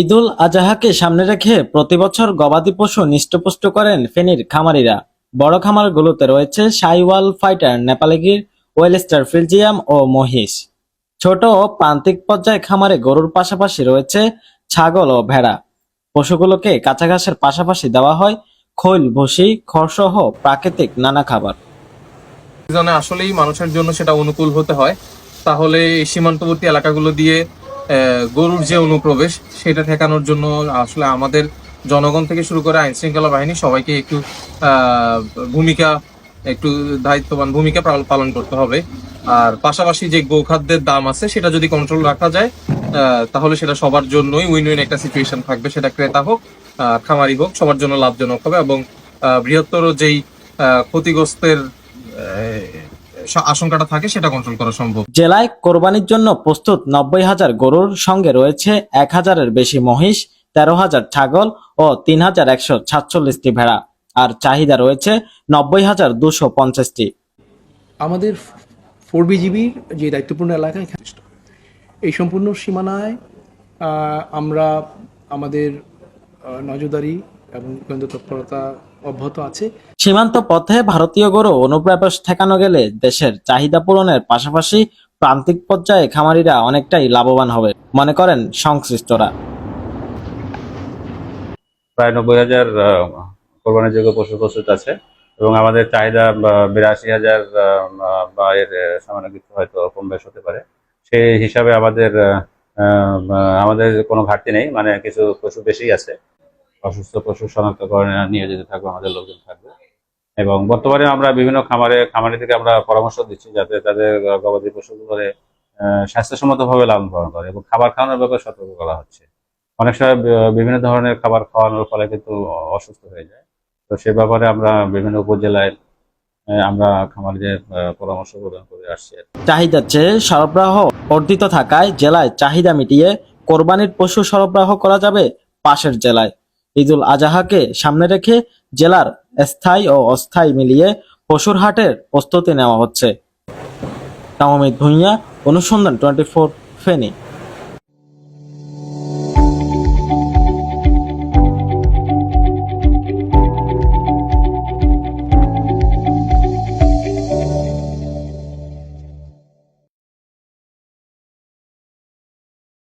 ঈদুল আজহাকে সামনে রেখে প্রতিবছর গবাদি পশু নিষ্টপুষ্ট করেন ফেনীর খামারিরা। বড় খামারগুলোতে রয়েছে সাইওয়াল ফাইটার, নেপালি গির, ওয়েলস্টার ফ্রিজিয়াম ও মহিষ। ছোট ও প্রান্তিক পর্যায়ে খামারে গরুর পাশাপাশি রয়েছে ছাগল ও ভেড়া। পশুগুলোকে কাঁচা ঘাসের পাশাপাশি দেওয়া হয় খৈল, ভুসি, খড়সহ প্রাকৃতিক নানা খাবার। আসলেই মানুষের জন্য সেটা অনুকূল হতে হয়। তাহলে সীমান্তবর্তী এলাকাগুলো দিয়ে গরুর যে অনুপ্রবেশ সেটা ঠেকানোর জন্য আসলে আমাদের জনগণ থেকে শুরু করে আইন শৃঙ্খলা বাহিনী সবাইকে একটু ভূমিকা একটু দায়িত্ববান ভূমিকা পালন করতে হবে। আর পাশাপাশি যে গোখাদ্যের দাম আছে সেটা যদি কন্ট্রোল রাখা যায় তাহলে সেটা সবার জন্যই উইন উইন একটা সিচুয়েশন থাকবে। সেটা ক্রেতা হোক আহ, খামারি হোক সবার জন্য লাভজনক হবে এবং বৃহত্তর যেই ক্ষতিগ্রস্তের আশঙ্কাটা থাকে সেটা কন্ট্রোল করা সম্ভব। জেলায় কোরবানির জন্য প্রস্তুত নব্বই হাজার গরুর সঙ্গে রয়েছে এক হাজারের বেশি মহিষ তেরো হাজার ছাগল ও তিন হাজার একশো সাতচল্লিশটি ভেড়া। আর চাহিদা রয়েছে নব্বই হাজার দুশো পঞ্চাশটি। আমাদের ফোর বিজিবির যে দায়িত্বপূর্ণ এলাকা এখানে এই সম্পূর্ণ সীমানায় আমরা আমাদের নজরদারি এবং গোয়েন্দা তৎপরতা অব্যাহত আছে। সীমান্ত পথে ভারতীয় গরু অনুপ্রবেশ ঠেকানো গেলে দেশের চাহিদা পূরণের পাশাপাশি প্রান্তিক পর্যায়ে খামারিরা অনেকটাই লাভবান হবে মনে করেন সংশ্লিষ্টরা। প্রায় নব্বই হাজার কোরবানির যোগ্য পশু প্রস্তুত আছে এবং আমাদের চাহিদা বিরাশি হাজার বা এর আহ, সামান্য কিছু হয়তো কম বেশ হতে পারে। সেই হিসাবে আমাদের আমাদের কোনো ঘাটতি নেই মানে কিছু পশু বেশি আছে। অসুস্থ পশু শনাক্তকরণে নিয়ে যেতে থাকবে, আমাদের লোকজন থাকবে। এবং বর্তমানে আমরা বিভিন্ন খামারে, খামারি থেকে আমরা পরামর্শ দিচ্ছি যাতে তাদের গবাদি পশুগুলোরে স্বাস্থ্যসম্মতভাবে লালন পালন করে এবং খাবার খাওয়ানোর ব্যাপারে সতর্ক করা হচ্ছে। অনেক সময় বিভিন্ন ধরনের খাবার খাওয়ানোর ফলে কিন্তু অসুস্থ হয়ে যায়। তো সে ব্যাপারে আমরা বিভিন্ন উপজেলায় আমরা খামারিদের পরামর্শ প্রদান করে আসছি। চাহিদার চেয়ে সরবরাহ বর্ধিত থাকায় জেলায় চাহিদা মিটিয়ে কোরবানির পশু সরবরাহ করা যাবে পাশের জেলায়। ঈদুল আজহাকে সামনে রেখে জেলার স্থায়ী ও অস্থায়ী মিলিয়ে পশুরহাটের প্রস্তুতি নেওয়া হচ্ছে। তামিদ ভুঁইয়া, অনুসন্ধান টোয়েন্টি ফোর ফেনী।